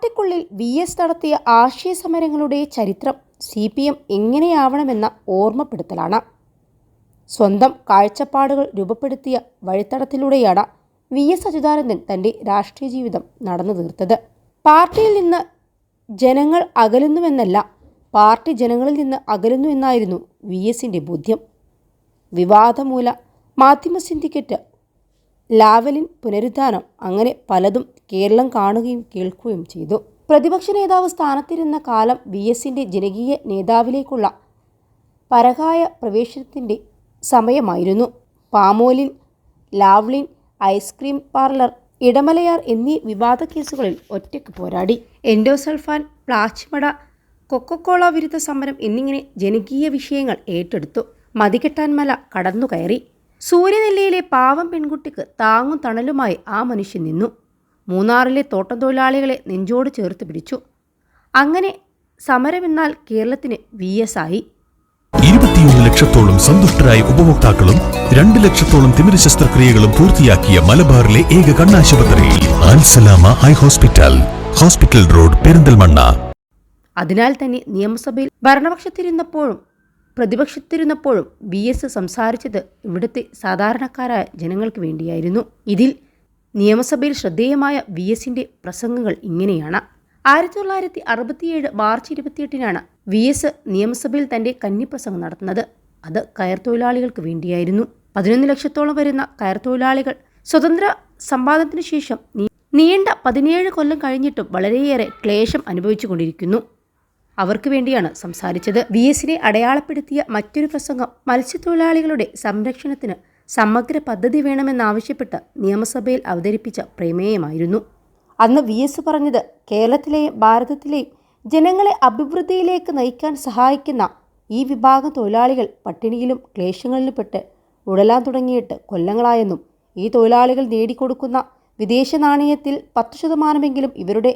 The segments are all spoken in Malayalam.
പാർട്ടിക്കുള്ളിൽ വി എസ് നടത്തിയ ആശയ സമരങ്ങളുടെ ചരിത്രം സി പി എം എങ്ങനെയാവണമെന്ന ഓർമ്മപ്പെടുത്തലാണ്. സ്വന്തം കാഴ്ചപ്പാടുകൾ രൂപപ്പെടുത്തിയ വഴിത്തടത്തിലൂടെയാണ് വി എസ് അച്യുതാനന്ദൻ തന്റെ രാഷ്ട്രീയ ജീവിതം നടന്നു തീർത്തത്. പാർട്ടിയിൽ നിന്ന് ജനങ്ങൾ അകലുന്നുവെന്നല്ല പാർട്ടി ജനങ്ങളിൽ നിന്ന് അകലുന്നു എന്നായിരുന്നു വി എസിന്റെ ബോധ്യം. വിവാദമൂല മാധ്യമ സിൻഡിക്കേറ്റ് ലാവലിൻ പുനരുദ്ധാനം അങ്ങനെ പലതും കേരളം കാണുകയും കേൾക്കുകയും ചെയ്തു. പ്രതിപക്ഷ നേതാവ് സ്ഥാനത്തിരുന്ന കാലം വി എസിന്റെ ജനകീയ നേതാവിലേക്കുള്ള പരകായ പ്രവേശനത്തിന്റെ സമയമായിരുന്നു. Palmolein Lavalin ice cream parlour Idamalayar എന്നീ വിവാദ കേസുകളിൽ ഒറ്റയ്ക്ക് പോരാടി. എൻഡോസൾഫാൻ പ്ലാച്ചിമട കൊക്കക്കോള വിരുദ്ധ സമരം എന്നിങ്ങനെ ജനകീയ വിഷയങ്ങൾ ഏറ്റെടുത്തു. മതികെട്ടാൻ മല കടന്നുകയറി. സൂര്യനെല്ലിയിലെ പാവം പെൺകുട്ടിക്ക് താങ്ങും തണലുമായി ആ മനുഷ്യൻ നിന്നു. മൂന്നാറിലെ തോട്ടം തൊഴിലാളികളെ നെഞ്ചോട് ചേർത്ത് പിടിച്ചു. അങ്ങനെ സമരമെന്നാൽ കേരളത്തിന് വി എസ് ആയി. ഇരുപത്തിയൊന്ന് ലക്ഷത്തോളം സന്തുഷ്ടരായ ഉപഭോക്താക്കളും രണ്ട് ലക്ഷത്തോളം തിമിര ശസ്ത്രക്രിയകളും പൂർത്തിയാക്കിയ മലബാറിലെ ഏക കണ്ണാശുപത്രി high hospital hospital road Perinthalmanna. അതിനാൽ തന്നെ നിയമസഭയിൽ ഭരണപക്ഷത്തിരുന്നപ്പോഴും പ്രതിപക്ഷത്തിരുന്നപ്പോഴും വി എസ് സംസാരിച്ചത് ഇവിടുത്തെ സാധാരണക്കാരായ ജനങ്ങൾക്ക് വേണ്ടിയായിരുന്നു. ഇതിൽ നിയമസഭയിൽ ശ്രദ്ധേയമായ വി എസിന്റെ പ്രസംഗങ്ങൾ ഇങ്ങനെയാണ്. ആയിരത്തി തൊള്ളായിരത്തി അറുപത്തിയേഴ് മാർച്ച് ഇരുപത്തിയെട്ടിനാണ് വി എസ് നിയമസഭയിൽ തന്റെ കന്നിപ്രസംഗം നടത്തുന്നത്. അത് കയർ തൊഴിലാളികൾക്ക് വേണ്ടിയായിരുന്നു. പതിനൊന്ന് ലക്ഷത്തോളം വരുന്ന കയർ തൊഴിലാളികൾ സ്വതന്ത്ര സമ്പാദനത്തിനു ശേഷം നീണ്ട പതിനേഴ് കൊല്ലം കഴിഞ്ഞിട്ടും വളരെയേറെ ക്ലേശം അനുഭവിച്ചുകൊണ്ടിരിക്കുന്നു. അവർക്ക് വേണ്ടിയാണ് സംസാരിച്ചത്. വി എസിനെ അടയാളപ്പെടുത്തിയ മറ്റൊരു പ്രസംഗം മത്സ്യത്തൊഴിലാളികളുടെ സംരക്ഷണത്തിന് സമഗ്ര പദ്ധതി വേണമെന്നാവശ്യപ്പെട്ട് നിയമസഭയിൽ അവതരിപ്പിച്ച പ്രമേയമായിരുന്നു. അന്ന് വി എസ് പറഞ്ഞത് കേരളത്തിലെയും ഭാരതത്തിലെയും ജനങ്ങളെ അഭിവൃദ്ധിയിലേക്ക് നയിക്കാൻ സഹായിക്കുന്ന ഈ വിഭാഗം തൊഴിലാളികൾ പട്ടിണിയിലും ക്ലേശങ്ങളിലും പെട്ട് ഉടലാൻ തുടങ്ങിയിട്ട് കൊല്ലങ്ങളായെന്നും ഈ തൊഴിലാളികൾ നേടിക്കൊടുക്കുന്ന വിദേശ നാണയത്തിൽ പത്ത് ശതമാനമെങ്കിലും ഇവരുടെ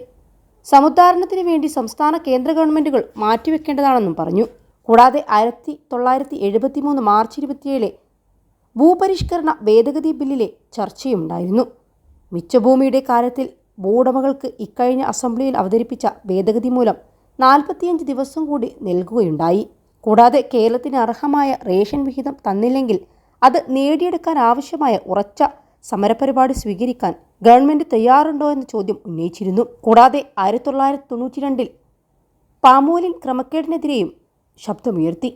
സമുദ്ധാരണത്തിന് വേണ്ടി സംസ്ഥാന കേന്ദ്ര ഗവൺമെന്റുകൾ മാറ്റിവെക്കേണ്ടതാണെന്നും പറഞ്ഞു. കൂടാതെ ആയിരത്തി തൊള്ളായിരത്തി എഴുപത്തി മൂന്ന് മാർച്ച് ഇരുപത്തിയേഴിലെ ഭൂപരിഷ്കരണ ഭേദഗതി ബില്ലിലെ ചർച്ചയുണ്ടായിരുന്നു മിച്ചഭൂമിയുടെ കാര്യത്തിൽ ഭൂവുടമകൾക്ക് ഇക്കഴിഞ്ഞ അസംബ്ലിയിൽ അവതരിപ്പിച്ച ഭേദഗതി മൂലം നാൽപ്പത്തിയഞ്ച് ദിവസം കൂടി നൽകുകയുണ്ടായി. കൂടാതെ കേരളത്തിന് അർഹമായ റേഷൻ വിഹിതം തന്നില്ലെങ്കിൽ അത് നേടിയെടുക്കാൻ ആവശ്യമായ ഉറച്ച സമരപരിപാടി സ്വീകരിക്കാൻ ഗവൺമെന്റ് തയ്യാറുണ്ടോ എന്ന ചോദ്യം ഉന്നയിച്ചിരുന്നു. കൂടാതെ ആയിരത്തി തൊള്ളായിരത്തി തൊണ്ണൂറ്റി രണ്ടിൽ പാമോലിൻ ക്രമക്കേടിനെതിരെയും ശബ്ദമുയർത്തി.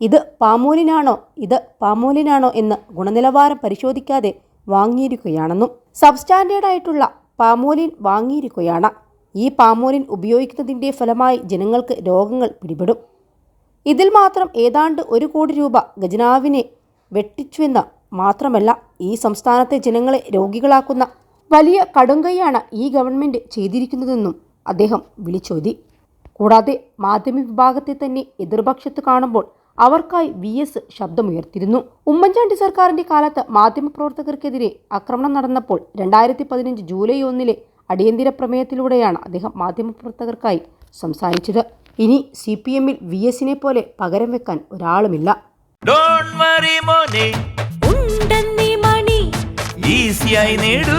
ഇത് പാമോലിനാണോ ഇത് പാമോലിനാണോ എന്ന് ഗുണനിലവാരം പരിശോധിക്കാതെ വാങ്ങിയിരിക്കുകയാണെന്നും സബ്സ്റ്റാൻഡേർഡായിട്ടുള്ള പാമോലിൻ വാങ്ങിയിരിക്കുകയാണ്. ഈ പാമോലിൻ ഉപയോഗിക്കുന്നതിന്റെ ഫലമായി ജനങ്ങൾക്ക് രോഗങ്ങൾ പിടിപെടും. ഇതിൽ മാത്രം ഏതാണ്ട് ഒരു കോടി രൂപ ഗജനാവിനെ വെട്ടിച്ചുവെന്ന് മാത്രമല്ല ഈ സംസ്ഥാനത്തെ ജനങ്ങളെ രോഗികളാക്കുന്ന വലിയ കടുങ്കയാണ് ഈ ഗവൺമെന്റ് ചെയ്തിരിക്കുന്നതെന്നും അദ്ദേഹം വിളിച്ചോതി. കൂടാതെ മാധ്യമ വിഭാഗത്തെ തന്നെ എതിർപക്ഷത്ത് കാണുമ്പോൾ അവർക്കായി വി എസ് ശബ്ദമുയർത്തിയിരുന്നു. ഉമ്മൻചാണ്ടി സർക്കാരിന്റെ കാലത്ത് മാധ്യമപ്രവർത്തകർക്കെതിരെ ആക്രമണം നടന്നപ്പോൾ രണ്ടായിരത്തി പതിനഞ്ച് ജൂലൈ ഒന്നിലെ അടിയന്തര പ്രമേയത്തിലൂടെയാണ് അദ്ദേഹം മാധ്യമപ്രവർത്തകർക്കായി സംസാരിച്ചത്. ഇനി സി പി എമ്മിൽ വി എസിനെ പോലെ പകരം വെക്കാൻ ഒരാളുമില്ല. ഡോണ്ട് വറി മോനെ. ഉണ്ടെന്നീ മണി. ഈസിയായി നേടൂ.